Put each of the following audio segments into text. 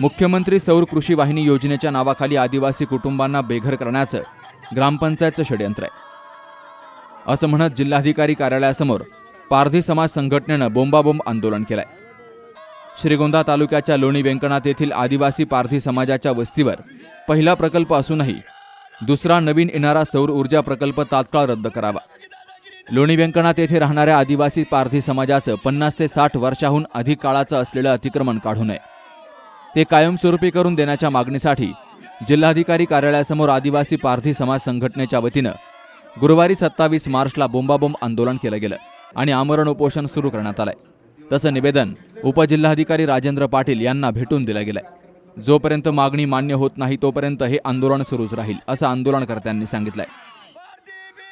मुख्यमंत्री सौर कृषी वाहिनी योजनेच्या नावाखाली आदिवासी कुटुंबांना बेघर करण्याचं ग्रामपंचायतचं षडयंत्र आहे. असं म्हणत जिल्हाधिकारी कार्यालयासमोर पारधी समाज संघटनेनं बोंबाबोंब आंदोलन केलंय. श्रीगोंदा तालुक्याच्या लोणी व्यंकणात येथील आदिवासी पारधी समाजाच्या वस्तीवर पहिला प्रकल्प असूनही दुसरा नवीन येणारा सौर ऊर्जा प्रकल्प तात्काळ रद्द करावा. लोणी व्यंकणात येथे राहणाऱ्या आदिवासी पारधी समाजाचं पन्नास ते साठ वर्षाहून अधिक काळाचं असलेलं अतिक्रमण काढू नये. ते कायमस्वरूपी करून देण्याच्या मागणीसाठी जिल्हाधिकारी कार्यालयासमोर आदिवासी पारधी समाज संघटनेच्या वतीनं गुरुवारी सत्तावीस मार्चला बोंबाबोंब आंदोलन केलं गेलं आणि आमरण उपोषण सुरू करण्यात आलंय. तसं निवेदन उपजिल्हाधिकारी राजेंद्र पाटील यांना भेटून दिलं गेलंय. जोपर्यंत मागणी मान्य होत नाही तोपर्यंत हे आंदोलन सुरूच राहील असं आंदोलनकर्त्यांनी सांगितलंय.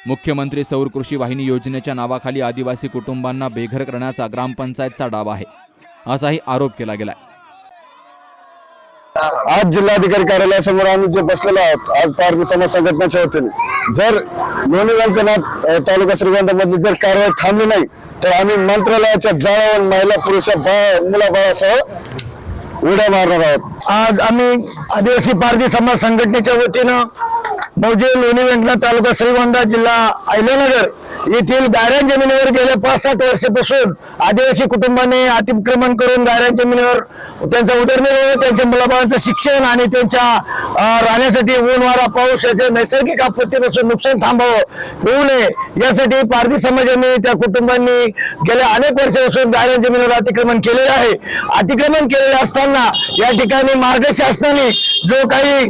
मुख्यमंत्री सौर कृषी वाहिनी योजनेच्या नावाखाली आदिवासी कुटुंबांना बेघर करण्याचा ग्रामपंचायतचा डाव आहे असाही आरोप केला गेलाय. आज जिल्हाधिकारी कार्यालयासमोर आम्ही जे बसलेलो आहोत आज भारतीय समाज संघटनेच्या वतीने. जर लोणी व्यंकनाथ तालुका श्रीगंधामध्ये मधली जर कारवाई थांबली नाही तर आम्ही मंत्रालयाच्या जाळावर महिला पुरुष मुलाबाळासह उड्या मारणार आहोत. आज आम्ही आदिवासी भारतीय समाज संघटनेच्या वतीनं मौजे लोणी व्यंकनाथ तालुका श्रीगोंदा जिल्हा अहिल्यानगर येथील गायरान जमिनीवर गेल्या पाच सात वर्षापासून आदिवासी कुटुंबाने अतिक्रमण करून गायरान जमिनीवर त्यांचा उदरनिर्वाह त्यांच्या मुलाबाळांचं शिक्षण आणि त्यांच्या राहण्यासाठी ऊन वारा पाऊस याचे नैसर्गिक आपत्तीपासून नुकसान थांबावं होऊ नये. यासाठी पारधी समाजाने त्या कुटुंबांनी गेल्या अनेक वर्षापासून गायरान जमिनीवर अतिक्रमण केलेले आहे. अतिक्रमण केलेले असताना या ठिकाणी मार्ग शासनाने जो काही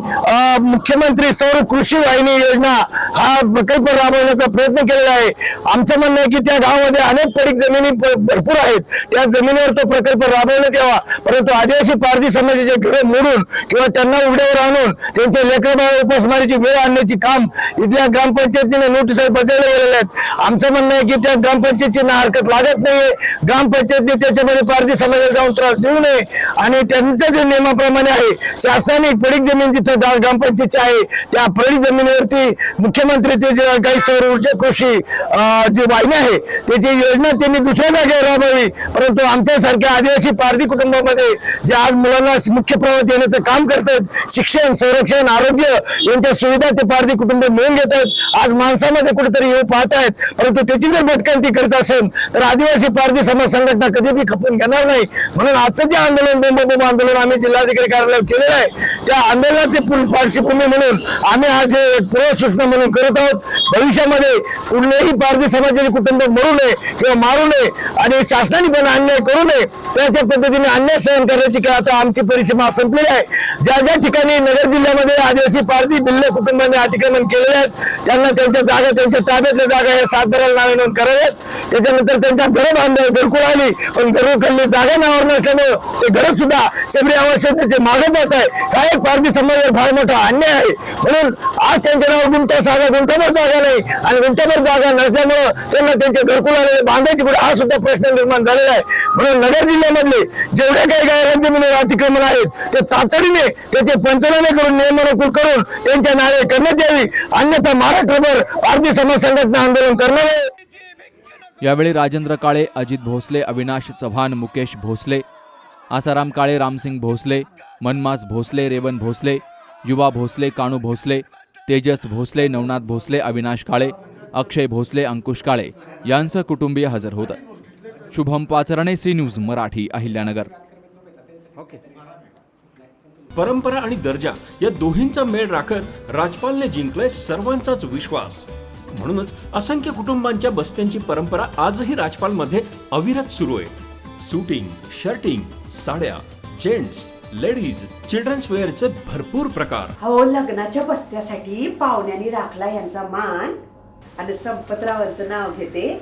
मुख्यमंत्री सौर कृषी वाहिनी योजना हा प्रकल्प राबवण्याचा प्रयत्न केलेला आहे आमचं म्हणणं आहे की त्या गावामध्ये अनेक पडीक जमिनी भरपूर आहेत. त्या जमिनीवर तो प्रकल्प राबवण्यात यावा. परंतु आदिवासी पारधी समाजाचे घरे मोडून किंवा त्यांना उघड्यावर आणून त्यांच्या लेकरबाळ उपासमारीची वेळ आणण्याची काम इथल्या ग्रामपंचायतीने नोटीस बजावले गेलेले आहेत. आमचं म्हणणं आहे की त्या ग्रामपंचायतीची ना हरकत लागत नाहीये. ग्रामपंचायतने त्याच्यामध्ये पारधी समाजाला जाऊन त्रास देऊ नये. आणि त्यांच्या जे नियमाप्रमाणे आहे शासनाने पडीक जमीन जिथं गा- ग्रामपंचायतची आहे त्या पडीक जमिनीवरती मुख्यमंत्री ते जे काही सौर ऊर्जा कृषी जी वाहिनी आहे त्याची योजना त्यांनी दुसऱ्या जागेवर राबवावी. परंतु आमच्यासारख्या आदिवासी पारधी कुटुंबामध्ये जे आज मुलांना मुख्य प्रवाहात येण्याचं काम करतात शिक्षण संरक्षण आरोग्य यांच्या सुविधा ते पारधी कुटुंब मिळून घेत आहेत आज माणसामध्ये कुठेतरी येऊ पाहत आहेत परंतु त्याची जर भटकंती करत असेल तर आदिवासी पारधी समाज संघटना कधी बी खपून घेणार नाही. म्हणून आजचं जे आंदोलन बोंब आंदोलन आम्ही जिल्हाधिकारी कार्यालयावर केलेलं आहे त्या आंदोलनाची पार्श्वभूमी म्हणून आम्ही आज हे पूर्व सूचना म्हणून करत आहोत. भविष्यामध्ये कुठलेही पारधी समाजाचे कुटुंब मरू नये किंवा मारू नये आणि शासनाने पण अन्याय करू नये त्याच्या पद्धतीने अन्याय सहन करण्याची काय आता आमची परिसीमा संपलेली आहे. ज्या ज्या ठिकाणी नगर जिल्ह्यामध्ये आदिवासी पारधी भिल्ल कुटुंबाने अतिक्रमण केलेले आहेत त्यांना त्यांच्या जागा त्यांच्या ताब्यातल्या जागा या सातबाराला नावे नोंद कराव्यात त्याच्यानंतर त्यांच्या घरं बांधले घरकुल आली पण घरकुलली जागा नावावर नसल्यामुळं ते घर सुद्धा शबरी आवश्यकतेचे मागे जात आहे काय एक पारधी समाजावर फार मोठा अन्याय आहे. म्हणून आज त्यांच्या नावावर गुंठा साधा गुंठाभर जागा नाही आणि गुंठाभर जागा नसल्यामुळं त्यांना त्यांच्या घरकुल आलेले बांधायची कुठे हा सुद्धा प्रश्न निर्माण झालेला आहे. म्हणून नगर जिल्हा जिल्ह्यामधले जेवढे काही गायरान जमिनीवर अतिक्रमण आहेत ते तातडीने त्याचे पंचनामे करून नियमानुकूल करून त्यांच्या नावे करण्यात यावी. अन्यथा महाराष्ट्रभर भारतीय समाज संघटना आंदोलन करणार आहे. यावेळी राजेंद्र काळे अजित भोसले अविनाश चव्हाण मुकेश भोसले आसाराम काळे रामसिंग भोसले मनमास भोसले रेवन भोसले युवा भोसले काणू भोसले तेजस भोसले नवनाथ भोसले अविनाश काळे अक्षय भोसले अंकुश काळे यांचं कुटुंबीय हजर होतं. Shubham Pacharne C news Marathi Ahilyanagar. परंपरा आणि दर्जा या दोन्हींचा मेळ राखत राजपालने जिंकलाय सर्वांचाच विश्वास. म्हणूनच असंख्य कुटुंबांच्या बस्त्यांची परंपरा आजही राजपालमध्ये अविरत सुरू आहे. सुटिंग शर्टिंग साड्या जेंट्स लेडीज चिल्ड्रन्स वेअरचे भरपूर प्रकार. हो लग्नाच्या बस्त्यासाठी पाहुण्यांनी राखला यांचा मान. आणि संपतरावांचं नाव घेते